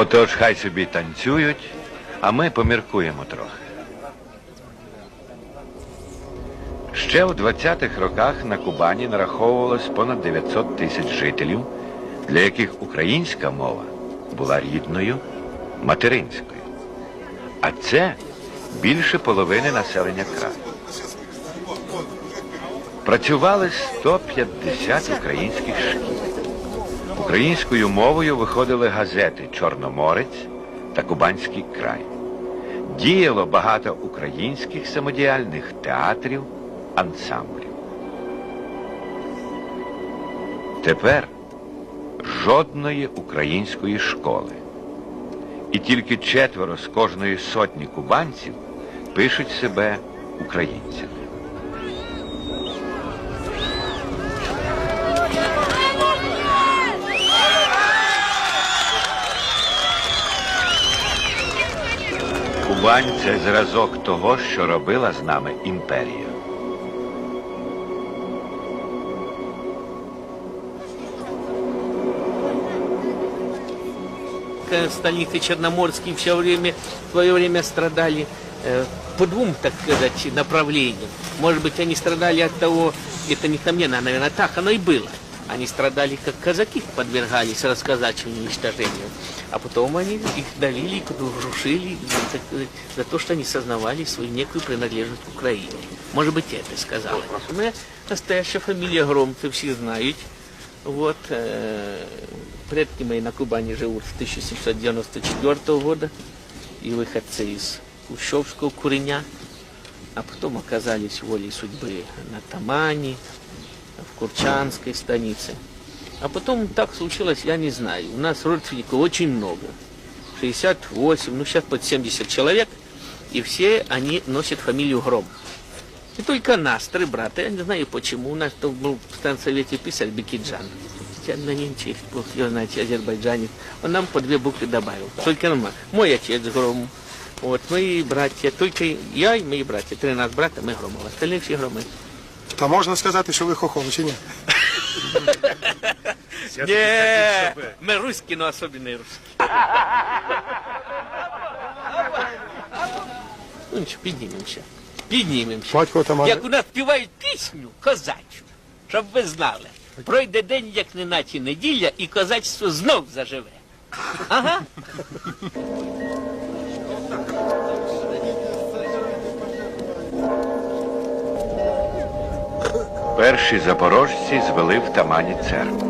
Отож, хай собі танцюють, а ми поміркуємо трохи. Ще у 20-х роках на Кубані нараховувалось понад 900 тисяч жителів, для яких українська мова була рідною материнською. А це більше половини населення краю. Працювали 150 українських шкіл. Українською мовою виходили газети Чорноморець та Кубанський край. Діяло багато українських самодіяльних театрів, ансамблів. Тепер жодної української школи. І тільки четверо з кожної сотні кубанців пишуть себе українцями. Кубань це зразок того, що робила з нами імперія. Э, столицы Черноморские все время, в свое время страдали э, по двум, так сказать, направлениям. Может быть, они страдали от того, это несомненно, а, наверное, так оно и было. Они страдали, как казаки подвергались расказачью и уничтожению. А потом они их давили, крушили так сказать, за то, что они сознавали свою некую принадлежность к Украине. Может быть, это сказала. У меня настоящая фамилия Громцы, все знают. Вот, э, предки мои на Кубани живут с 1794 года, и выходцы из Кущевского куреня, а потом оказались волей судьбы на Тамане, в Курчанской станице. А потом так случилось, я не знаю. У нас родственников очень много. 68, ну сейчас под 70 человек, и все они носят фамилию Гром. И только нас, три брата, я не знаю почему, у нас то был в Станцовете писарь Бекиджан. Я на нинче, бог его знает, азербайджанец. Он нам по две буквы добавил. Только нам. Мой отец Гром. Вот, мои братья, только я и мои братья, 13 брата, мы Громовы, остальные все Громы. Та можна сказати, що ви хохол, чи ні? Не, мы русские, но особенно русские. Ну нічого, піднімемося. Піднімемося. Батько Тамара. Як у нас співають пісню козачу, щоб ви знали. Пройде день, як неначе неділя, і козачство знов заживе. Ага. Перші запорожці звели в Тамані церкву.